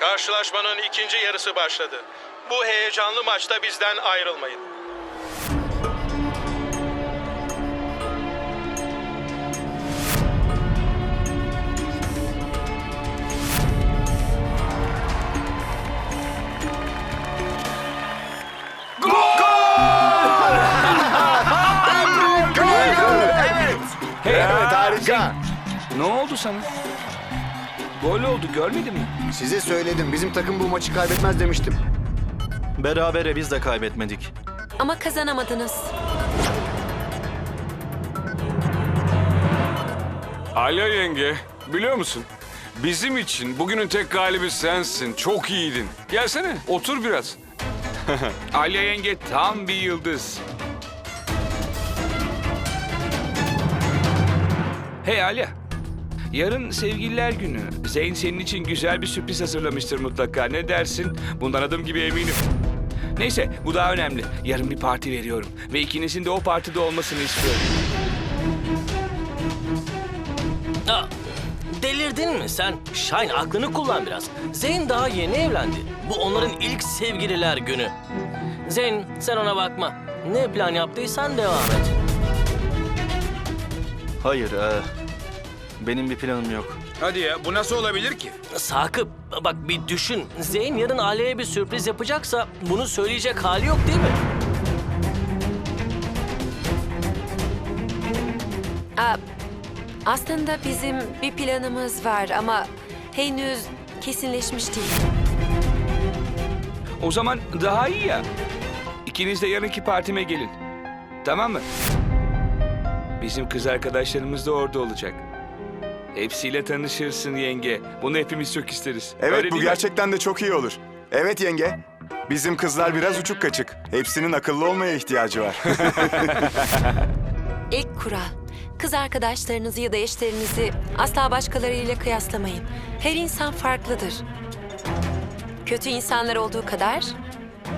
Karşılaşmanın ikinci yarısı başladı. Bu heyecanlı maçta bizden ayrılmayın. Evet harika. Ne oldu sana? Gol oldu görmedin mi? Size söyledim bizim takım bu maçı kaybetmez demiştim. Berabere biz de kaybetmedik. Ama kazanamadınız. Alya yenge, biliyor musun? Bizim için bugünün tek galibi sensin. Çok iyiydin. Gelsene, otur biraz. Alya yenge tam bir yıldız. Hey Alya. Yarın sevgililer günü. Zeyn senin için güzel bir sürpriz hazırlamıştır mutlaka. Ne dersin? Bundan adım gibi eminim. Neyse bu daha önemli. Yarın bir parti veriyorum. Ve ikinizin de o partide olmasını istiyorum. Aa, delirdin mi sen? Shine aklını kullan biraz. Zeyn daha yeni evlendi. Bu onların ilk sevgililer günü. Zeyn sen ona bakma. Ne plan yaptıysan devam et. Hayır, e, benim bir planım yok. Hadi ya bu nasıl olabilir ki? Sakıp bak bir düşün. Zeyn yarın Aliye'ye bir sürpriz yapacaksa bunu söyleyecek hali yok değil mi? Aa, aslında bizim bir planımız var ama henüz kesinleşmiş değil. O zaman daha iyi ya. İkiniz de yarınki partime gelin. Tamam mı? Bizim kız arkadaşlarımız da orada olacak. Hepsiyle tanışırsın yenge. Bunu hepimiz çok isteriz. Evet Öyle bu değil mi? gerçekten de çok iyi olur. Evet yenge. Bizim kızlar biraz uçuk kaçık. Hepsinin akıllı olmaya ihtiyacı var. İlk kural. Kız arkadaşlarınızı ya da eşlerinizi asla başkalarıyla kıyaslamayın. Her insan farklıdır. Kötü insanlar olduğu kadar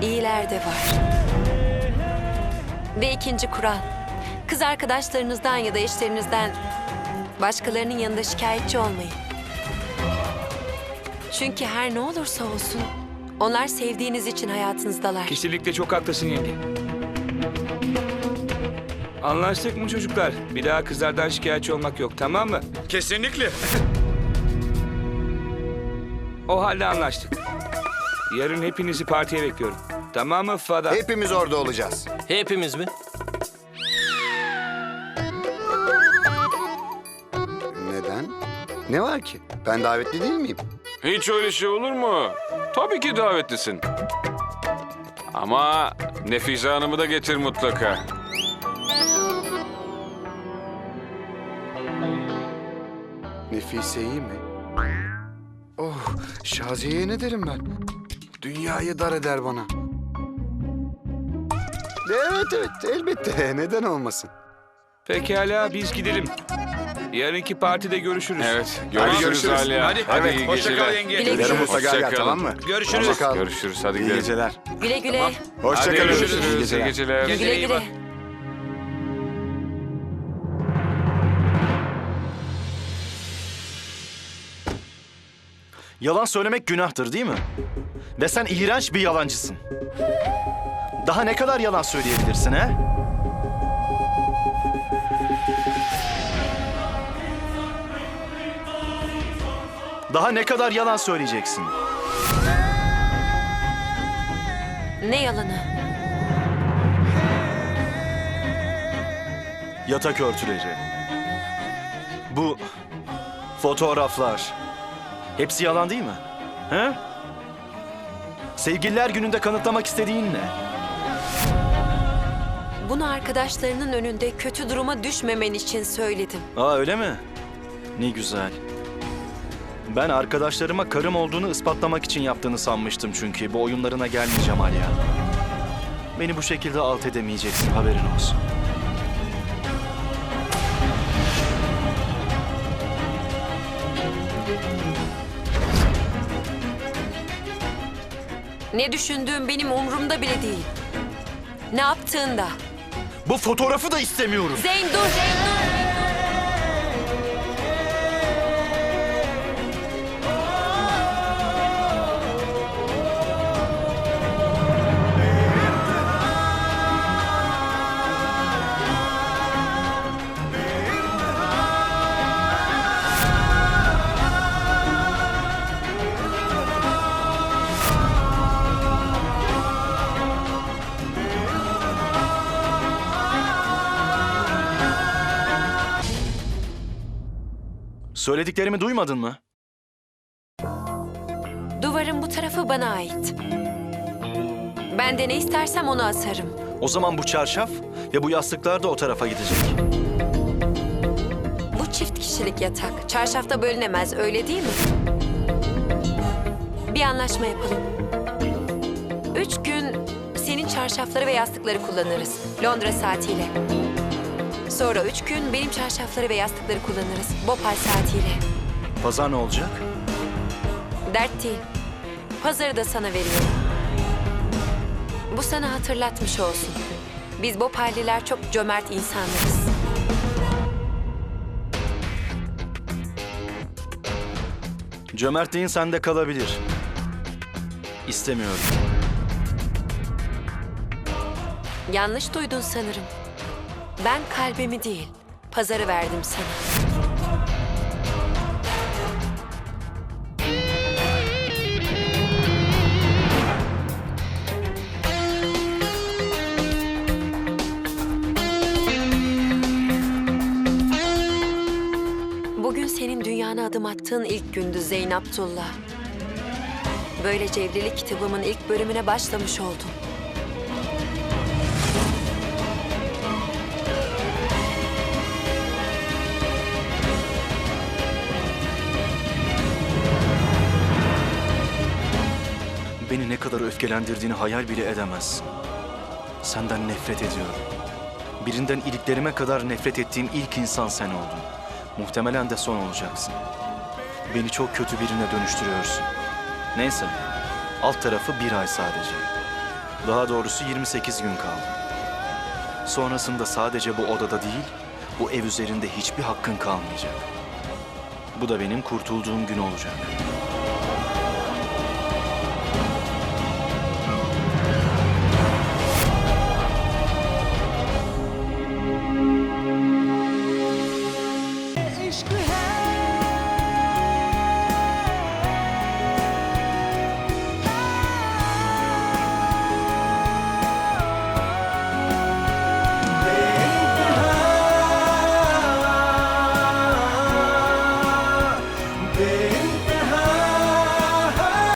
iyiler de var. Ve ikinci kural. Kız arkadaşlarınızdan ya da eşlerinizden başkalarının yanında şikayetçi olmayın. Çünkü her ne olursa olsun onlar sevdiğiniz için hayatınızdalar. Kesinlikle çok haklısın yenge. Anlaştık mı çocuklar? Bir daha kızlardan şikayetçi olmak yok tamam mı? Kesinlikle. O halde anlaştık. Yarın hepinizi partiye bekliyorum. Tamam mı Fada? Hepimiz orada olacağız. Hepimiz mi? Ne var ki? Ben davetli değil miyim? Hiç öyle şey olur mu? Tabii ki davetlisin. Ama Nefise Hanım'ı da getir mutlaka. Nefise'yi mi? Oh, Şaziye'ye ne derim ben? Dünyayı dar eder bana. Evet evet elbette neden olmasın. Pekala biz gidelim. Yarınki partide görüşürüz. Evet, görüşürüz, görüşürüz. Alya. Hadi, hadi, hadi. iyi Hoşça geceler. kal yenge. Güle güle. Yarın mutlaka gel Hoşça tamam mı? Görüşürüz. Hoşça kal. Görüşürüz, hadi İyi gidelim. geceler. Güle güle. Hoşça Hadi kalın. görüşürüz. İyi İyi geceler. geceler. Güle güle. Yalan söylemek günahtır değil mi? Ve sen iğrenç bir yalancısın. Daha ne kadar yalan söyleyebilirsin he? Daha ne kadar yalan söyleyeceksin? Ne yalanı? Yatak örtüleri. Bu fotoğraflar. Hepsi yalan değil mi? He? Sevgililer gününde kanıtlamak istediğin ne? Bunu arkadaşlarının önünde kötü duruma düşmemen için söyledim. Aa öyle mi? Ne güzel. Ben arkadaşlarıma karım olduğunu ispatlamak için yaptığını sanmıştım çünkü. Bu oyunlarına gelmeyeceğim Alya. Beni bu şekilde alt edemeyeceksin haberin olsun. Ne düşündüğüm benim umurumda bile değil. Ne yaptığında. Bu fotoğrafı da istemiyoruz. Zeyn dur! Zeyn dur! Söylediklerimi duymadın mı? Duvarın bu tarafı bana ait. Ben de ne istersem onu asarım. O zaman bu çarşaf ve bu yastıklar da o tarafa gidecek. Bu çift kişilik yatak. Çarşafta bölünemez öyle değil mi? Bir anlaşma yapalım. Üç gün senin çarşafları ve yastıkları kullanırız. Londra saatiyle. Sonra üç gün benim çarşafları ve yastıkları kullanırız. Bhopal saatiyle. Pazar ne olacak? Dert değil. Pazarı da sana veriyorum. Bu sana hatırlatmış olsun. Biz Bhopalliler çok cömert insanlarız. Cömertliğin sende kalabilir. İstemiyorum. Yanlış duydun sanırım. Ben kalbimi değil, pazarı verdim sana. Bugün senin dünyana adım attığın ilk gündü Zeyn Abdullah. Böylece evlilik kitabımın ilk bölümüne başlamış oldum. Beni ne kadar öfkelendirdiğini hayal bile edemezsin. Senden nefret ediyorum. Birinden iliklerime kadar nefret ettiğim ilk insan sen oldun. Muhtemelen de son olacaksın. Beni çok kötü birine dönüştürüyorsun. Neyse, alt tarafı bir ay sadece. Daha doğrusu 28 gün kaldı. Sonrasında sadece bu odada değil, bu ev üzerinde hiçbir hakkın kalmayacak. Bu da benim kurtulduğum gün olacak.